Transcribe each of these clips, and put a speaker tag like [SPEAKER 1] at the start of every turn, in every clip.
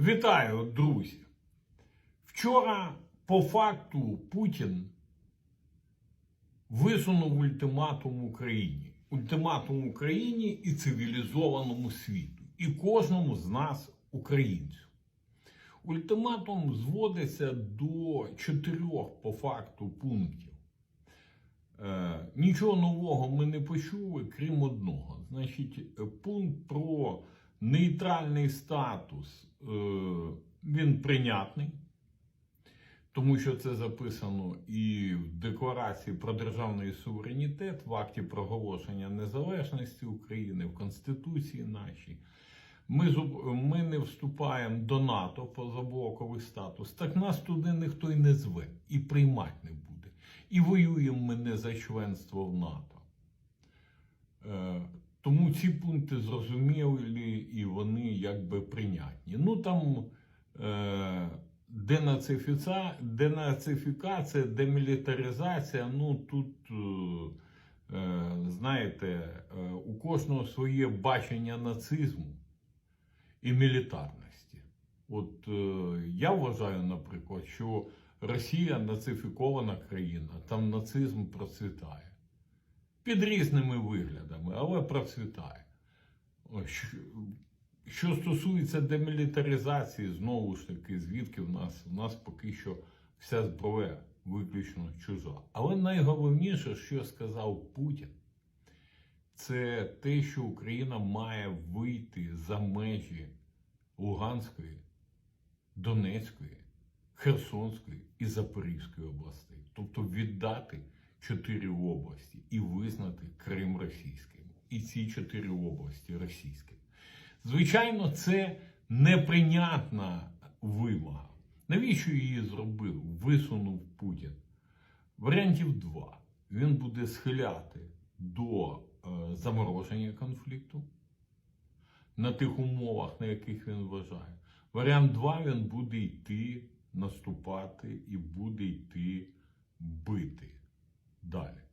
[SPEAKER 1] Вітаю, друзі! Вчора по факту Путін висунув ультиматум Україні. Ультиматум Україні і цивілізованому світу, і кожному з нас, українців. Ультиматум зводиться до чотирьох по факту пунктів. Е, нічого нового ми не почули, крім одного. Значить, е, пункт про нейтральний статус е, він прийнятний, тому що це записано і в Декларації про державний суверенітет, в акті проголошення незалежності України, в Конституції нашій. Ми, ми не вступаємо до НАТО позаблоковий статус, так нас туди ніхто й не зве і приймати не буде. І воюємо ми не за членство в НАТО. Е, тому ці пункти зрозумілі і вони якби прийнятні. Ну там е, денацифіца, денацифікація, демілітаризація, ну тут, е, е, знаєте, е, у кожного своє бачення нацизму і мілітарності. От е, я вважаю, наприклад, що Росія нацифікована країна, там нацизм процвітає. Під різними виглядами, але процвітає. Що стосується демілітаризації, знову ж таки, звідки в нас? У нас поки що вся зброя виключно чужа. Але найголовніше, що сказав Путін, це те, що Україна має вийти за межі Луганської, Донецької, Херсонської і Запорізької областей. Тобто віддати чотири області і визнати Крим російським. І ці чотири області російськими. Звичайно, це неприйнятна вимога. Навіщо її зробив? Висунув Путін. Варіантів два. Він буде схиляти до е, замороження конфлікту на тих умовах, на яких він вважає. Варіант 2 він буде йти наступати і буде йти бити далі.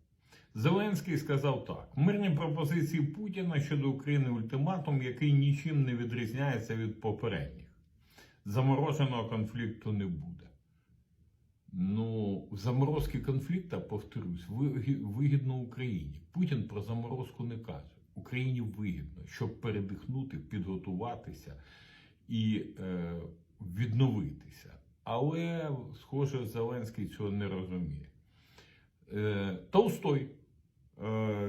[SPEAKER 1] Зеленський сказав так: мирні пропозиції Путіна щодо України ультиматум, який нічим не відрізняється від попередніх. Замороженого конфлікту не буде. Ну, заморозки конфлікту, повторюсь, вигідно Україні. Путін про заморозку не каже. Україні вигідно, щоб передихнути, підготуватися і е, відновитися. Але, схоже, Зеленський цього не розуміє. Е, Толстой,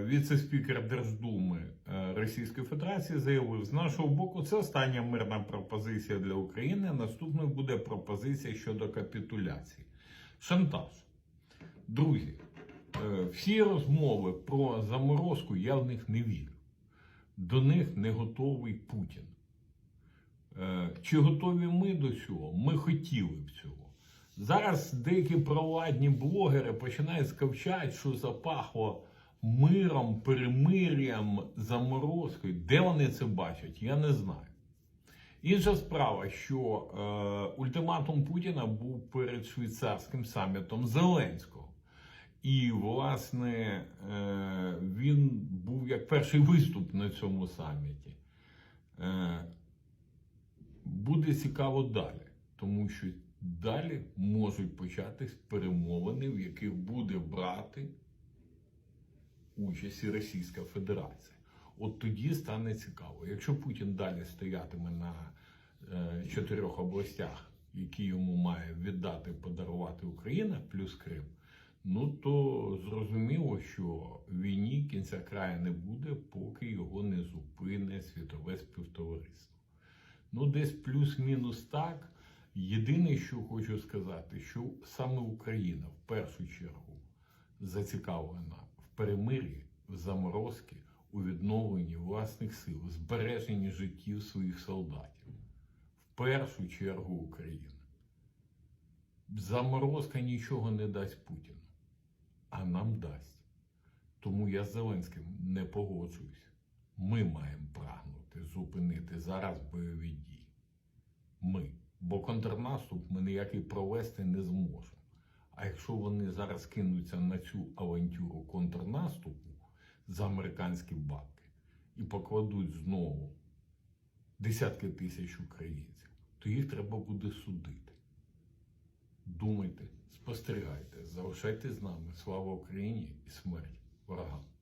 [SPEAKER 1] віце-спікер Держдуми е, Російської Федерації, заявив: з нашого боку, це остання мирна пропозиція для України. Наступною буде пропозиція щодо капітуляції. Шантаж. Друзі, е, всі розмови про заморозку я в них не вірю. До них не готовий Путін. Е, Чи готові ми до цього? Ми хотіли б цього. Зараз деякі провладні блогери починають скавчати, що запахло миром, перемир'ям, заморозкою. Де вони це бачать, я не знаю. Інша справа, що е, ультиматум Путіна був перед швейцарським самітом Зеленського. І, власне, е, він був як перший виступ на цьому саміті. Е, буде цікаво далі, тому що далі можуть початись перемовини, в яких буде брати участь Російська Федерація. От тоді стане цікаво. Якщо Путін далі стоятиме на е, чотирьох областях, які йому має віддати, подарувати Україна, плюс Крим, ну то зрозуміло, що війні кінця краю не буде, поки його не зупине світове співтовариство. Ну, десь плюс-мінус так. Єдине, що хочу сказати, що саме Україна в першу чергу зацікавлена перемир'ї, в заморозці, у відновленні власних сил, збереженні життів своїх солдатів. В першу чергу Україна. Заморозка нічого не дасть Путіну, а нам дасть. Тому я з Зеленським не погоджуюсь. Ми маємо прагнути зупинити зараз бойові дії. Ми. Бо контрнаступ ми ніякий провести не зможемо. А якщо вони зараз кинуться на цю авантюру контрнаступу за американські бабки і покладуть знову десятки тисяч українців, то їх треба буде судити. Думайте, спостерігайте, залишайтесь з нами. Слава Україні і смерть ворогам!